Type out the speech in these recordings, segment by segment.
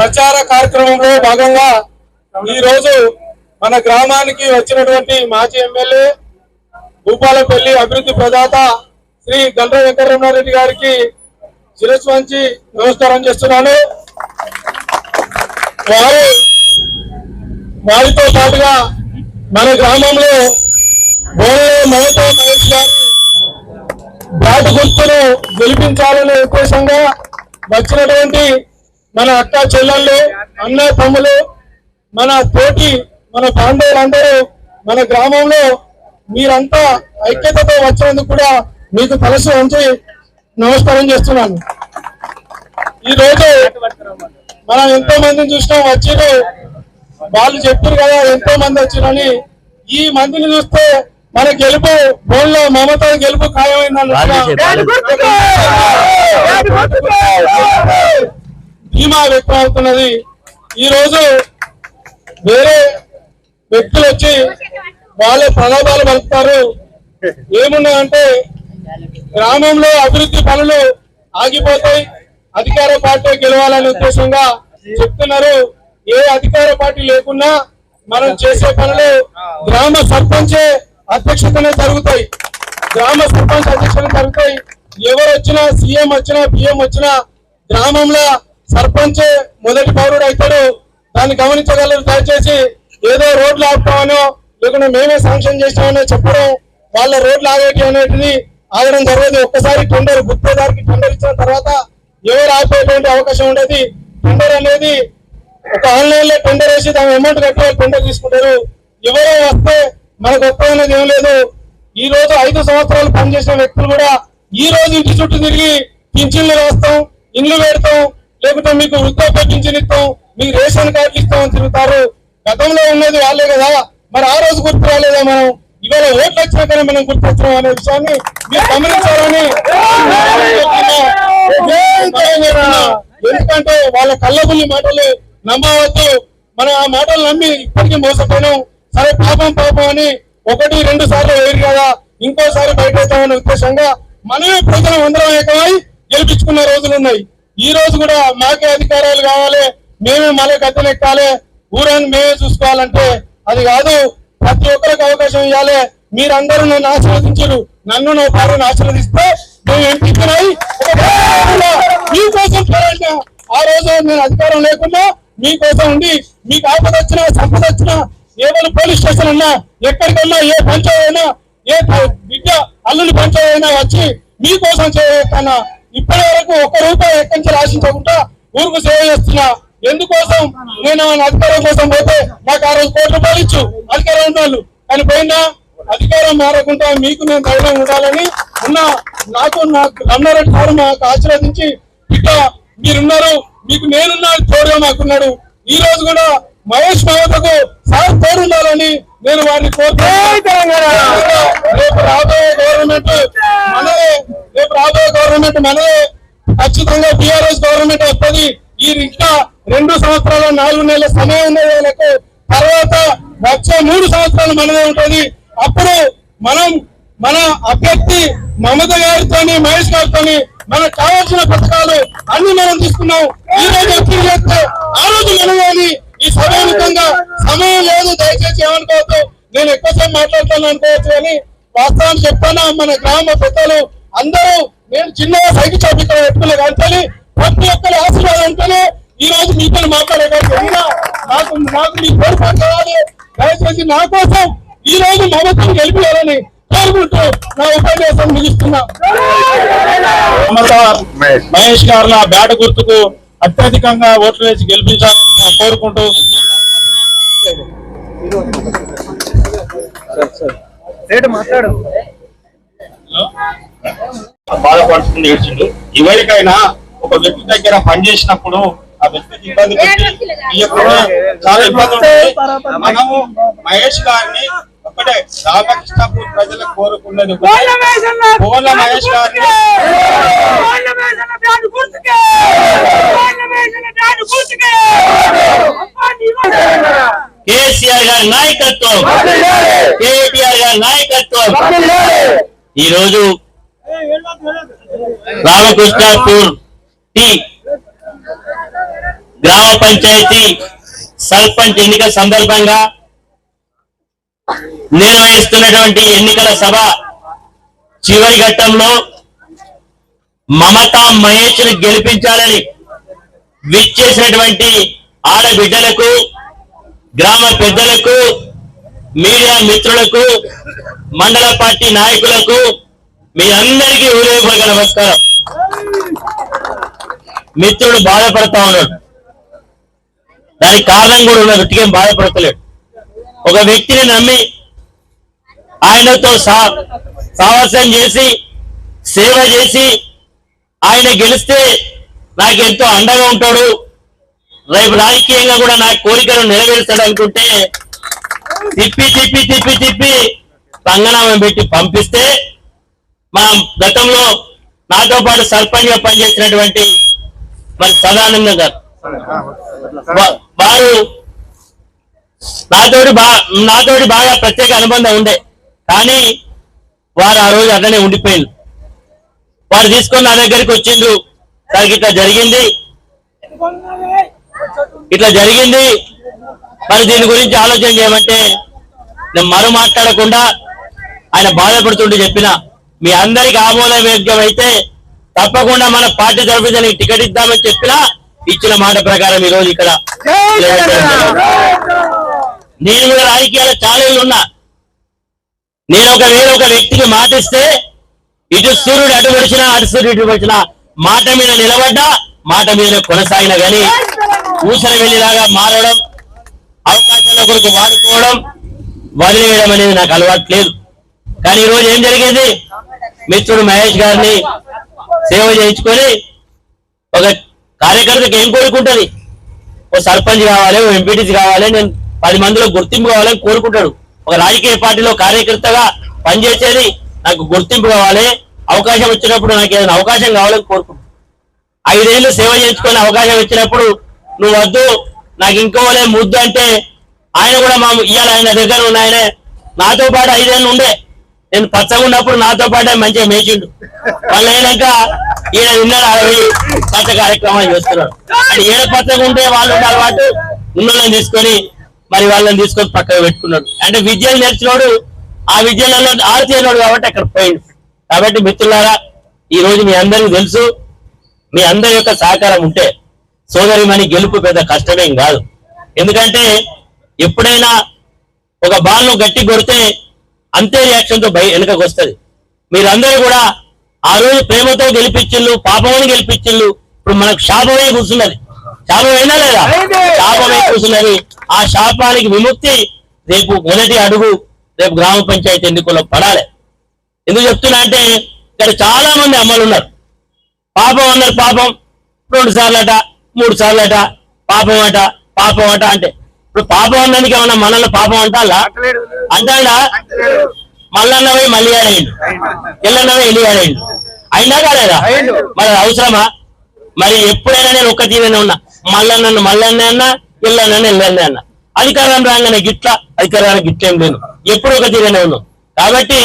ప్రచార కార్యక్రమంలో భాగంగా ఈ రోజు మన గ్రామానికి వచ్చినటువంటి మాజీ ఎమ్మెల్యే భూపాలపల్లి అభివృద్ధి ప్రదాత శ్రీ గండ్ర వెంకటరమణారెడ్డి గారికి శిరస్సు వంచి నమస్కారం చేస్తున్నాను. వారు వారితో పాటుగా మన గ్రామంలో మమతా మహేష్ గారు బ్యాట్ గుర్తును గెలిపించాలనే ఉద్దేశంగా వచ్చినటువంటి మన అక్క చెల్లెళ్ళు అన్న తమ్ములు మన తోటి మన బాంధవులందరూ మన గ్రామంలో మీరంతా ఐక్యతతో వచ్చినందుకు కూడా మీకు తలసి ఉంచి నమస్కారం చేస్తున్నాను. ఈ రోజు మనం ఎంతో మందిని చూసినాం వచ్చిరు వాళ్ళు చెప్పారు కదా ఎంతో మంది వచ్చిరని ఈ మందిని చూస్తే మన గెలుపు బోన్లో మమత గెలుపు ఖాయమైందని. ధీమా వ్యక్తం అవుతున్నది ఈ రోజు వేరే వ్యక్తులు వచ్చి వాళ్ళే ప్రలోభాలు పలుకుతారు. ఏమున్నాయంటే గ్రామంలో అభివృద్ధి పనులు ఆగిపోతాయి. అధికార పార్టీ గెలవాలనే ఉద్దేశంగా చెప్తున్నారు. ఏ అధికార పార్టీ లేకున్నా మనం చేసే పనులు గ్రామ సర్పంచే అధ్యక్షతనే జరుగుతాయి. గ్రామ సర్పంచ్ అధ్యక్షతనే జరుగుతాయి. ఎవరు వచ్చినా సీఎం వచ్చినా పిఎం వచ్చినా గ్రామంలో సర్పంచ్ మొదటి పౌరుడు అవుతాడు. దాన్ని గమనించగలరు. దయచేసి ఏదో రోడ్లు ఆపుతామనో లేకుండా మేమే శాంక్షన్ చేసామనో చెప్పడం వాళ్ళ రోడ్లు ఆగేటి అనేటిది ఆగడం జరగదు. ఒక్కసారి టెండర్ గుర్తేదారికి టెండర్ ఇచ్చిన తర్వాత ఎవరు ఆపేటువంటి అవకాశం ఉండేది? టెండర్ అనేది ఒక ఆన్లైన్లో టెండర్ వేసి దాని అమౌంట్ కట్టి టెండర్ తీసుకుంటారు. ఎవరో వస్తే మనకు గొప్ప అనేది ఏం లేదు. ఈ రోజు ఐదు సంవత్సరాలు పనిచేసిన వ్యక్తులు కూడా ఈ రోజు ఇంటి చుట్టూ తిరిగి పింఛన్లు వేస్తాం ఇండ్లు పెడతాం లేకుంటే మీకు వృద్ధాప్య పింఛన్ ఇస్తాం మీకు రేషన్ కార్డులు ఇస్తామని తిరుగుతారు. గతంలో ఉన్నది వాళ్ళే కదా. మరి ఆ రోజు గుర్తు రాలేదా మనం? ఇవాళ ఓట్లు వచ్చినాకనే మనం గుర్తొచ్చాం అనే విషయాన్ని మీరు గమనించాలని ఎందుకంటే వాళ్ళ కళ్ళబుల్లి మాటలు నమ్మవద్దు. మనం ఆ మాటలు నమ్మి ఇప్పటికీ మోసపోయినాం. సరే పాపం పాపం అని ఒకటి రెండు సార్లు వేరు కదా ఇంకోసారి బయట ఉద్దేశంగా మనమే ప్రజలు అందరం ఏకమై గెలిపించుకున్న రోజులు ఉన్నాయి. ఈ రోజు కూడా మాకే అధికారాలు కావాలి మేమే మళ్ళీ గద్దెలు ఊరని మేమే చూసుకోవాలంటే అది కాదు. ప్రతి ఒక్కరికి అవకాశం ఇవ్వాలి. మీరందరూ నన్ను ఆశీర్వదించారు. నన్ను నా భార్యను ఆశీర్వదిస్తే మేము ఎంపికనై మీకోసం పోరాడినా. ఆ రోజు నేను అధికారం లేకుండా మీకోసం ఉండి మీకు ఆపద వచ్చినా సంపద వచ్చినా ఏమైనా పోలీస్ స్టేషన్ ఉన్నా ఎక్కడికన్నా ఏ పంచాయతీ ఏ విద్య అల్లుని పంచాయతీ వచ్చి మీకోసం చేయకన్నా ఇప్పటి వరకు ఒక్క రూపాయి ఎక్కడి నుంచి ఆశించకుండా ఊరుకు సేవ చేస్తున్నా. ఎందుకోసం? నేను అధికారం కోసం పోతే నాకు ఆ రోజు కోటి రూపాయలు ఇచ్చు. అధికారం ఉన్నాను కానీ పోయినా అధికారం మారకుండా మీకు నేను ధైర్యం ఉండాలని ఉన్న. నాకు నాకు రమణారెడ్డి సార్ మాకు ఆశీర్వదించి ఇక మీరున్నారు. మీకు నేనున్నా తోడుగా మాకున్నాడు. ఈ రోజు కూడా మహేష్ మమతకు సార్ తోడు ఉండాలని నేను వారిని రేపు రాబోయే గవర్నమెంట్ మనదే రేపు రాబోయే గవర్నమెంట్ మనదే. ఖచ్చితంగా బీఆర్ఎస్ గవర్నమెంట్ వస్తుంది. ఈ ఇంకా రెండు సంవత్సరాలు నాలుగు నెలల సమయం ఉన్నది వాళ్ళకు తర్వాత వచ్చే మూడు సంవత్సరాలు మనదే ఉంటది. అప్పుడు మనం మన అభ్యర్థి మమత గారితోని మహేష్ గారితోని మనకు కావాల్సిన పథకాలు అన్ని మనం తీసుకున్నాం. ఈ రోజు అప్పీల్ చేస్తే ఆ రోజు మనం కానీ ఈ సమయానికంగా సమయం లేదు దయచేసి ఏమనుకోవద్దు. నేను ఎక్కువసేపు మాట్లాడతాను అనుకోవచ్చు కానీ వాస్తవాన్ని చెప్తాను మన గ్రామ పెద్దలు అందరూ నేను చిన్నగా సైకిల్ షాప్ ఇక్కడ పెట్టుకునే కానీ ప్రతి ఒక్కరి ఆశీర్వాదం ఉంటేనే ఈ రోజు మీతో మాట్లాడేదానికి నాకు నాకు మీ కోరిపాటు కావాలి. దయచేసి నా కోసం ఈ రోజు మమతను గెలిపించాలని కోరుకుంటూ నా ఉపన్యాసం ముగిస్తున్నా. మమత మహేష్. గారుల బ్యాట గుర్తుకు అత్యధికంగా ఓట్లు వేసి గెలిపించాలని కోరుకుంటూ బాధపడుతుంది ఏడ్చిండు. ఎవరికైనా ఒక వ్యక్తి దగ్గర పనిచేసినప్పుడు ఆ వ్యక్తికి ఇబ్బంది పెట్టి చాలా ఇబ్బంది మనము మహేష్ గారిని ఒకటే రామకృష్ణపూర్ ప్రజలకు కోరుకున్నది కోళ్ళ మహేష్ గారిని. కేసీఆర్ గారి నాయకత్వం! కేటీఆర్ గారి నాయకత్వం! ఈ రోజు రామకృష్ణాపూర్ టి గ్రామ పంచాయతీ సర్పంచ్ ఎన్నికల సందర్భంగా నిర్వహిస్తున్నటువంటి ఎన్నికల సభ చివరి ఘట్టంలో మమతా మహేష్ గెలిపించాలని విచ్చేసినటువంటి ఆడబిడ్డలకు గ్రామ పెద్దలకు మీడియా మిత్రులకు మండల పార్టీ నాయకులకు మీ అందరికీ హృదయపూర్వక నమస్కారం. మిత్రుడు బాధపడతా ఉన్నాడు. దానికి కారణం కూడా ఉన్న వ్యక్తికి బాధపడతలేడు. ఒక వ్యక్తిని నమ్మి ఆయనతో సావాసం చేసి సేవ చేసి ఆయన గెలిస్తే నాకు ఎంతో అండగా ఉంటాడు. రేపు రాజకీయంగా కూడా నా కోరికను నెరవేరుస్తాడు అనుకుంటే తిప్పి తిప్పి తిప్పి తిప్పి పంగనామం పెట్టి పంపిస్తే మా గతంలో నాతో పాటు సర్పంచ్గా పనిచేసినటువంటి మరి సదానందం గారు. వారు నాతోటి బా నాతోటి బాగా ప్రత్యేక అనుబంధం ఉండే. కానీ వారు ఆ రోజు అట్లనే ఉండిపోయింది వారు తీసుకొని నా దగ్గరికి వచ్చిండ్రు. సార్ ఇట్లా జరిగింది. ఇట్లా జరిగింది. మరి దీని గురించి ఆలోచన చేయమంటే నేను మరో మాట్లాడకుండా ఆయన బాధపడుతుంటే చెప్పిన. మీ అందరికి ఆమోదయోగ్యం అయితే తప్పకుండా మన పార్టీ తరఫున నీకు టికెట్ ఇద్దామని చెప్పినా ఇచ్చిన మాట ప్రకారం ఈ రోజు ఇక్కడ నేను కూడా రాజకీయాలు చాలా ఉన్నా. నేను ఒక వేరే ఒక వ్యక్తికి మాటిస్తే ఇటు సూర్యుడు అటు పడిచినా అటు సూర్యుడు ఇటు పడిచినా మాట మీద నిలబడ్డా మాట మీద కొనసాగిన గాని ఊసర వెళ్ళేలాగా మారడం అవకాశాల కొరకు వాడుకోవడం వదిలేయడం అనేది నాకు అలవాటు లేదు. కానీ ఈ రోజు ఏం జరిగింది? మిత్రుడు మహేష్ గారిని సేవ చేయించుకొని ఒక కార్యకర్తకి ఏం కోరుకుంటుంది? ఓ సర్పంచ్ కావాలి ఓ ఎంపీటీసీ కావాలి నేను పది మందిలో గుర్తింపు కావాలని కోరుకుంటాడు. ఒక రాజకీయ పార్టీలో కార్యకర్తగా పనిచేసేది నాకు గుర్తింపు కావాలి. అవకాశం వచ్చినప్పుడు నాకు ఏదైనా అవకాశం కావాలని కోరుకుంటాడు ఐదేళ్ళు సేవ చేసుకునే అవకాశం ఇచ్చినప్పుడు నువ్వు వద్దు నాకు ఇంకోలే ముద్దు అంటే ఆయన కూడా మా ఇవాళ ఆయన దగ్గర ఉన్న ఆయనే. నాతో పాటు ఐదేళ్ళు ఉండే. నేను పచ్చగా ఉన్నప్పుడు నాతో పాటే మంచిగా మేచిండు. వాళ్ళు అయినాక ఈయన విన్నాడు అరవై పచ్చ కార్యక్రమాలు చేస్తున్నాడు. అంటే ఏడ పచ్చగా ఉంటే వాళ్ళు అలవాటు. ఉన్నోళ్ళని తీసుకొని మరి వాళ్ళని తీసుకొని పక్కకు పెట్టుకున్నాడు. అంటే విద్యలు నేర్చినోడు ఆ విద్యలలో ఆరితేనోడు కాబట్టి అక్కడ పోయింది కాబట్టి మిత్రులారా ఈ రోజు మీ అందరికీ తెలుసు మీ అందరి యొక్క సహకారం ఉంటే సోదరిమణి గెలుపు పెద్ద కష్టమేం కాదు. ఎందుకంటే ఎప్పుడైనా ఒక బాల్ను గట్టి కొడితే అంతే రియాక్షన్తో బయ వెనుకకు వస్తుంది. మీరందరూ కూడా ఆ రోజు ప్రేమతో గెలిపించిళ్ళు పాపమని గెలిపించిళ్ళు ఇప్పుడు మనకు శాపమే కూర్చున్నది శాపమైనా లేదా? శాపమే కూర్చున్నది ఆ శాపానికి విముక్తి రేపు మొదటి అడుగు రేపు గ్రామ పంచాయతీ ఎన్నికల్లో పడాలి. ఎందుకు చెప్తున్నా అంటే ఇక్కడ చాలా మంది అమ్మలు ఉన్నారు. పాపం అన్నారు పాపం. రెండు సార్లు అట మూడు సార్లు అట పాపం అట పాపం అట అంటే ఇప్పుడు పాపం అన్నందుకు ఏమన్నా మనల్ని పాపం అంటాలా అంటాడా? మల్లన్నవై మళ్ళీ ఆడేయండు ఎల్లన్నవై ఎల్లి ఆడేయండు అయినా కాలేదా? మరి అవసరమా? మరి ఎప్పుడైనా నేను ఒక్క తీరనే ఉన్నా. మల్లన్నను మల్లన్న అన్న ఇల్లన్న ఎల్లన్న అన్న. అధికారం రాగానే గిట్ల అధికారానికి గిట్లేం లేను ఎప్పుడు ఒక తీరనే ఉన్నాం. కాబట్టి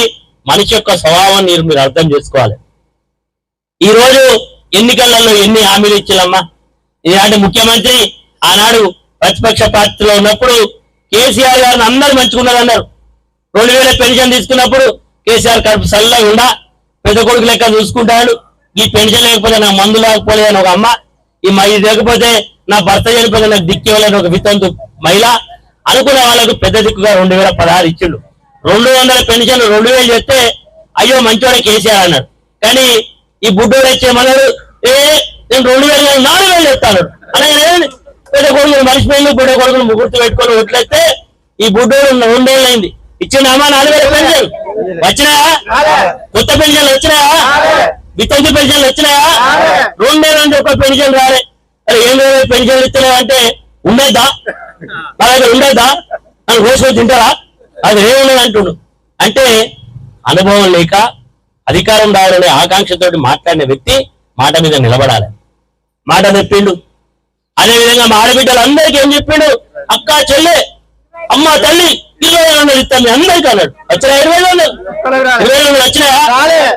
మనిషి యొక్క స్వభావం మీరు మీరు అర్థం చేసుకోవాలి. ఈ రోజు ఎన్నికలలో ఎన్ని హామీలు ఇచ్చారమ్మా ఇలాంటి ముఖ్యమంత్రి ఆనాడు ప్రతిపక్ష పార్టీలో ఉన్నప్పుడు కేసీఆర్ గారిని అందరు మంచుకున్నారన్నారు రెండు వేల పెన్షన్ తీసుకున్నప్పుడు కేసీఆర్ కడుపు చల్లగా ఉండా పెద్ద కొడుకు లెక్క చూసుకుంటాడు. ఈ పెన్షన్ లేకపోతే నా మందు లేకపోలేదని ఒక అమ్మ ఈ మ- ఇది లేకపోతే నా భర్త చనిపోతే నాకు దిక్కేవాలని ఒక వితంతు మహిళ అనుకున్న వాళ్ళకు పెద్ద దిక్కుగా రెండు వేల పదహారు ఇచ్చిండు. రెండు వందల పెన్షన్ రెండు వేలు చేస్తే అయ్యో మంచోడే కేసీఆర్ అన్నాడు. కానీ ఈ బుడ్డోడు వచ్చేమన్నాడు ఏ నేను రెండు వేలు నాలుగు వేలు చెప్తాను అలాగే పెద్ద కొడుకులు మర్చిపోయింది బుడ్డ కొడుకులు ముగ్గురు పెట్టుకొని వట్లయితే ఈ బుడ్డోడు రెండేళ్ళు అయింది. ఇచ్చిండమ్మా నాలుగు వేల పెన్షన్. వచ్చినా కొత్త పెన్షన్లు వచ్చినా వితంతు పెన్షన్లు వచ్చినాయా? రెండే రెండు ఒక పెన్షన్ రాలే. అరే ఏం లేదు పెన్షన్లు ఇస్తున్నావు అంటే ఉండేద్దా? నా దగ్గర ఉండేద్దా? నన్ను రోజు తింటారా? అది ఏమున్నది అంటుండు. అంటే అనుభవం లేక అధికారం రావాలనే ఆకాంక్షతోటి మాట్లాడిన వ్యక్తి మాట మీద నిలబడాలి. మాట చెప్పిండు. అదే విధంగా మా ఆడబిడ్డలు అందరికీ ఏం చెప్పిండు? అక్క చెల్లె అమ్మ తల్లి ఇరవై ఐదు వందలు ఇస్తాం మీ అందరికీ అన్నాడు. వచ్చినా ఇరవై వందలు ఇరవై వందలు వచ్చినాయా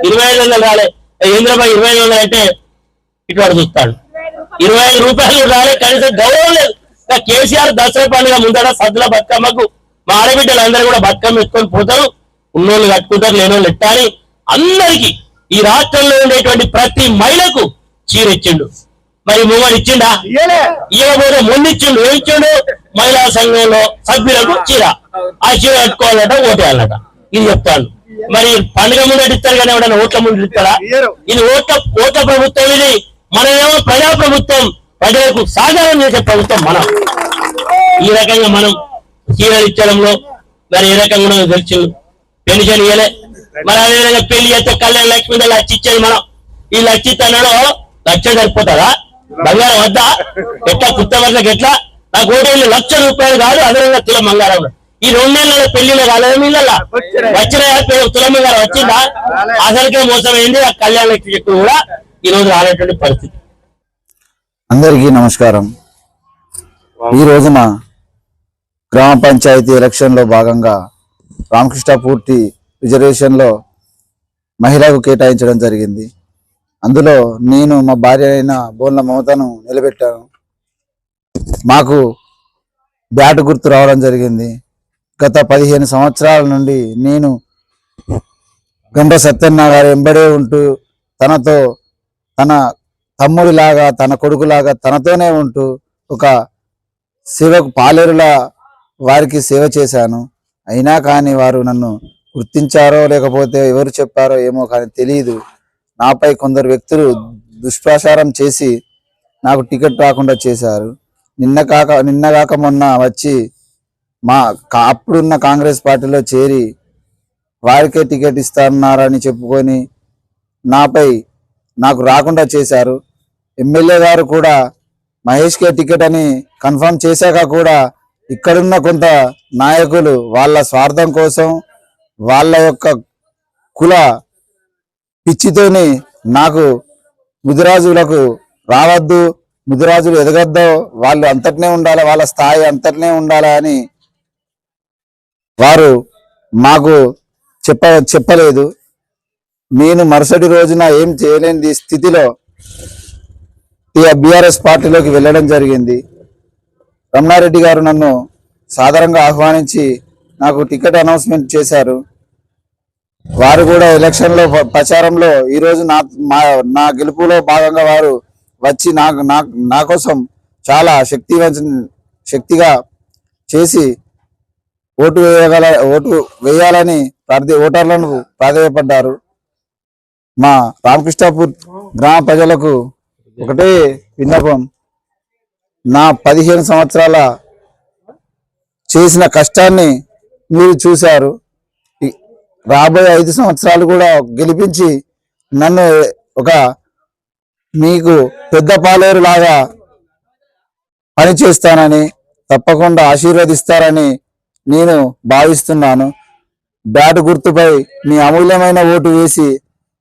ఇరవై ఐదు వందలు రాలే. ఏంద్రబాయ్ ఇరవై ఐదు వందలు అంటే ఇటువంటి చూస్తాడు. ఇరవై ఐదు రూపాయలు రాలే కనీసం గౌరవం లేదు. కేసీఆర్ దసరా పండుగ ముందర సద్దుల బతుకమ్మకు మా ఆడబిడ్డలు అందరూ కూడా బతుకమ్మ ఎత్తుకొని పోతారు. ఉన్నోళ్ళు కట్టుకుంటారు లేనోళ్ళు ఎట్టాలి? అందరికి ఈ రాష్ట్రంలో ఉండేటువంటి ప్రతి మహిళకు చీర ఇచ్చిండు మరి మూవని ఇచ్చిండా? ఇవ్వబోతే ముందు ఇచ్చిండు ఇచ్చిండు? మహిళా సంఘంలో సభ్యులకు చీర. ఆ చీర కట్టుకోవాలట ఓటేయాలట. ఇది చెప్తాను. మరి పండుగ ముందట ఇస్తారు కానీ ఎవడన్నా ఓట్ల ముందు ఇస్తారా ఇది ఓట్ల ఓట్ల ప్రభుత్వం ఇది. మనమేమో ప్రజా ప్రభుత్వం. ప్రజలకు సాధారణ చేసే ప్రభుత్వం మనం. ఈ రకంగా మనం చీరలు ఇచ్చడంలో మరి ఏ రకంగా తెలుసు. పెన్షన్ ఇవ్వలే మరి అదే విధంగా పెళ్ళి చేస్తే కళ్యాణ లక్ష్మి మీద లక్ష ఇచ్చేది మనం. ఈ లక్ష ఇస్తానో లక్ష సరిపోతుందా? బంగారం వద్దా? ఎట్లా? కుత్త వర్షకు ఎట్లా? నాకు ఓటేళ్ళు లక్ష రూపాయలు కాదు అదేవిధంగా తులం బంగారం. ఈ రెండు నెలల పెళ్ళిలో కాలేదు మీళ్ళ వచ్చినాయా. పె- తులం బంగారం వచ్చిందా? అసలుకే మోసమైంది ఆ కళ్యాణ కూడా ఈ రోజు రానటువంటి పరిస్థితి. అందరికీ నమస్కారం. ఈ రోజున గ్రామ పంచాయతీ ఎలక్షన్లో భాగంగా రామకృష్ణ పూర్తి రిజర్వేషన్లో మహిళకు కేటాయించడం జరిగింది. అందులో నేను మా భార్య అయిన బోన్ల మమతను నిలబెట్టాను. మాకు బ్యాట్ గుర్తు రావడం జరిగింది. గత పదిహేను సంవత్సరాల నుండి నేను గంట సత్యనారాయణ ఎంబడే ఉంటూ తనతో తన తమ్ముడిలాగా తన కొడుకులాగా తనతోనే ఉంటూ ఒక సేవకు పాలేరులా వారికి సేవ చేశాను. అయినా కానీ వారు నన్ను గుర్తించారో లేకపోతే ఎవరు చెప్పారో ఏమో కానీ తెలియదు నాపై కొందరు వ్యక్తులు దుష్ప్రచారం చేసి నాకు టికెట్ రాకుండా చేశారు. నిన్న కాక నిన్న కాక మొన్న వచ్చి మా అప్పుడున్న కాంగ్రెస్ పార్టీలో చేరి వారికే టికెట్ ఇస్తారన్నారని చెప్పుకొని నాపై నాకు రాకుండా చేశారు. ఎమ్మెల్యే గారు కూడా మహేష్కే టికెట్ అని కన్ఫర్మ్ చేశాక కూడా ఇక్కడున్న కొంత నాయకులు వాళ్ళ స్వార్థం కోసం వాళ్ళ యొక్క కుల పిచ్చితోని నాకు ముదిరాజులకు రావద్దు ముదిరాజులు ఎదగద్దు వాళ్ళు అంతటినే ఉండాలి వాళ్ళ స్థాయి అంతటినే ఉండాలి అని వారు మాకు చెప్ప చెప్పలేదు. నేను మరుసటి రోజున ఏం చేయలేని స్థితిలో ఈ బీఆర్ఎస్ పార్టీలోకి వెళ్ళడం జరిగింది. రమణారెడ్డి గారు నన్ను సాధారణంగా ఆహ్వానించి నాకు టికెట్ అనౌన్స్మెంట్ చేశారు. వారు కూడా ఎలక్షన్లో ప్రచారంలో ఈరోజు నా మా నా గెలుపులో భాగంగా వారు వచ్చి నాకు నా నా కోసం చాలా శక్తివంత శక్తిగా చేసి ఓటు వేయగల ఓటు వేయాలని ప్రార్థి ఓటర్లను ప్రాధాన్యపడ్డారు మా రామకృష్ణాపూర్ గ్రామ ప్రజలకు ఒకటే విన్నపం. నా పదిహేను సంవత్సరాల చేసిన కష్టాన్ని మీరు చూశారు. రాబోయే ఐదు సంవత్సరాలు కూడా గెలిపించి నన్ను ఒక మీకు పెద్ద పాలేరు లాగా పనిచేస్తానని తప్పకుండా ఆశీర్వదిస్తారని నేను భావిస్తున్నాను. బ్యాట్ గుర్తుపై మీ అమూల్యమైన ఓటు వేసి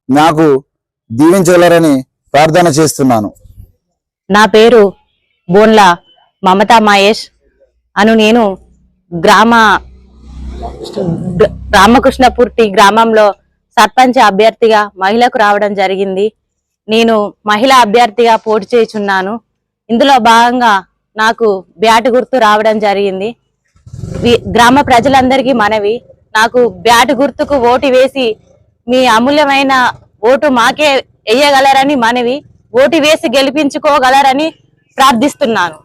నాకు దీవించగలరని ప్రార్థన చేస్తున్నాను. నా పేరు బోన్ల మమతా మహేష్. అను నేను గ్రామ రామకృష్ణపూర్తి గ్రామంలో సర్పంచ్ అభ్యర్థిగా మహిళకు రావడం జరిగింది. నేను మహిళా అభ్యర్థిగా పోటీ చేయుచున్నాను. ఇందులో భాగంగా నాకు బ్యాట్ గుర్తు రావడం జరిగింది. గ్రామ ప్రజలందరికీ మనవి. నాకు బ్యాట్ గుర్తుకు ఓటు వేసి మీ అమూల్యమైన ఓటు మాకే వేయగలరని మనవి. ఓటు వేసి గెలిపించుకోగలరని ప్రార్థిస్తున్నాను.